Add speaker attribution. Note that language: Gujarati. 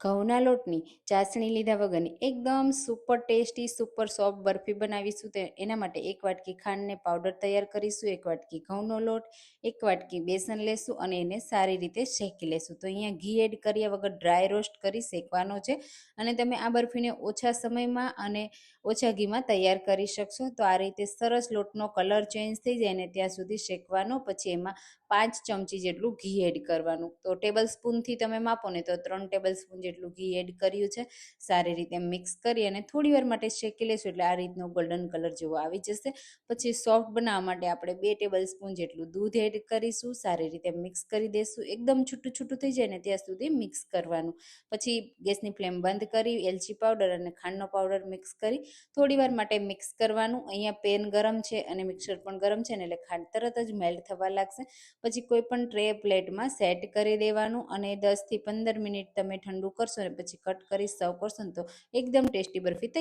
Speaker 1: ઘઉંના લોટની ચાસણી લીધા વગરની એકદમ super tasty super soft barfi બનાવીશું તે એના માટે એક વાટકી ખાંડને પાવડર તૈયાર કરીશું, એક વાટકી ઘઉંનો લોટ, એક વાટકી બેસન લેશું અને એને સારી રીતે શેકી લેશું. તો અહીંયા ઘી એડ કર્યા વગર ડ્રાય રોસ્ટ કરી શેકવાનો છે અને તમે આ બરફીને ઓછા સમયમાં અને ઓછા ઘીમાં તૈયાર કરી શકશો. તો આ રીતે સરસ લોટનો કલર ચેન્જ થઈ જાય ને ત્યાં સુધી શેકવાનો. પછી એમાં પાંચ ચમચી જેટલું ઘી એડ કરવાનું. તો ટેબલ સ્પૂનથી તમે માપો ને તો ત્રણ ટેબલ સ્પૂન જેટલું ઘી એડ કર્યું છે, સારી રીતે મિક્સ કરી અને થોડી વાર માટે શેકી લેશું એટલે આ રીતનો ગોલ્ડન કલર જેવો આવી જશે. પછી સોફ્ટ બનાવવા માટે આપણે બે ટેબલ સ્પૂન જેટલું દૂધ એડ કરીશું, સારી રીતે મિક્સ કરી દઈશું એકદમ છૂટું છૂટું થઈ જાય ને ત્યાં સુધી મિક્સ કરવાનું. પછી ગેસની ફ્લેમ બંધ કરી, એલચી પાવડર અને ખાંડનો પાવડર મિક્સ કરી, થોડી વાર માટે મિક્સ કરવાનું. અહીંયા પેન ગરમ છે અને મિક્સર પણ ગરમ છે ને એટલે ખાંડ તરત જ મેલ્ટ થવા લાગશે. પછી કોઈ પણ ટ્રે પ્લેટમાં સેટ કરી દેવાનું અને દસથી પંદર મિનિટ તમે ઠંડુ કરશો ને પછી કટ કરી સર્વ કરશો ને તો એકદમ ટેસ્ટી બરફી તૈયાર